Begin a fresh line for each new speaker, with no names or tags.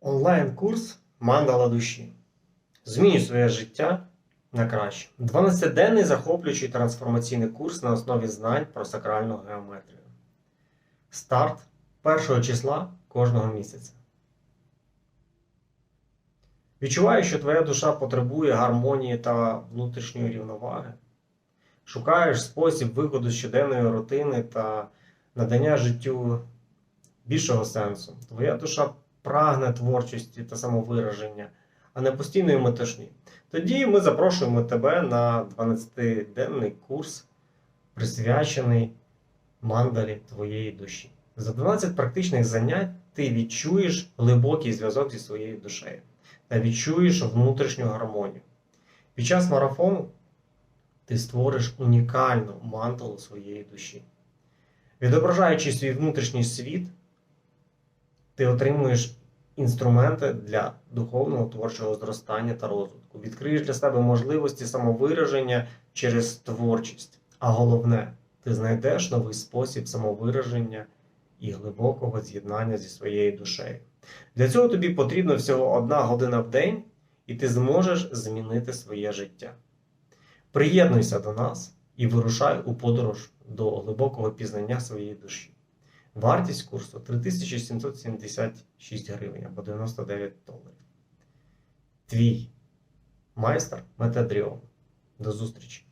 Онлайн-курс Мандала душі. Змінюй своє життя на краще. 12-денний захоплюючий трансформаційний курс на основі знань про сакральну геометрію. Старт 1 числа кожного місяця. Відчуваю, що твоя душа потребує гармонії та внутрішньої рівноваги. Шукаєш спосіб виходу з щоденної рутини та надання життю більшого сенсу. Твоя душа прагне творчості та самовираження, а не постійної метушні. Тоді ми запрошуємо тебе на 12-денний курс, присвячений мандалі твоєї душі. За 12 практичних занять ти відчуєш глибокий зв'язок зі своєю душею та відчуєш внутрішню гармонію. Під час марафону ти створиш унікальну манталу своєї душі. Відображаючи свій внутрішній світ, ти отримуєш інструменти для духовного творчого зростання та розвитку. Відкриєш для себе можливості самовираження через творчість. А головне, ти знайдеш новий спосіб самовираження і глибокого з'єднання зі своєю душею. Для цього тобі потрібна всього одна година в день, і ти зможеш змінити своє життя. Приєднуйся до нас і вирушай у подорож до глибокого пізнання своєї душі. Вартість курсу 3776 гривень або 99 доларів. Твій майстер Метадріон. До зустрічі!